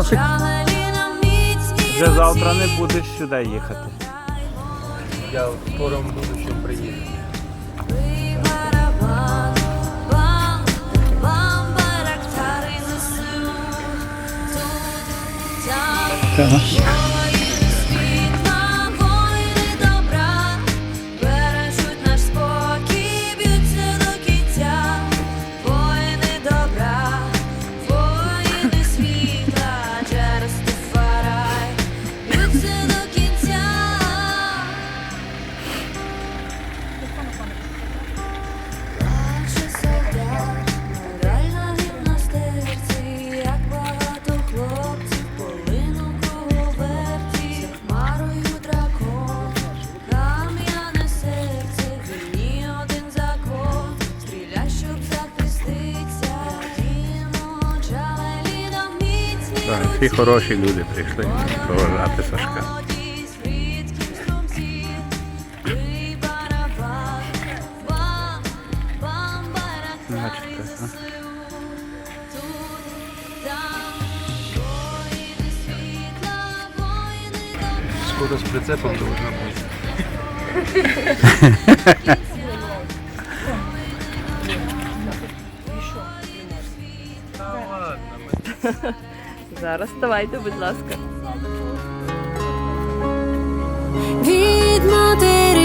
Вже завтра не будеш сюди їхати. Я в скорому будущем приїду. Так. Всі хороші люди прийшли поважати Сашка. Скоро з прицепом должна бути. Ладно, Зараз ставайте, будь ласка. Від матері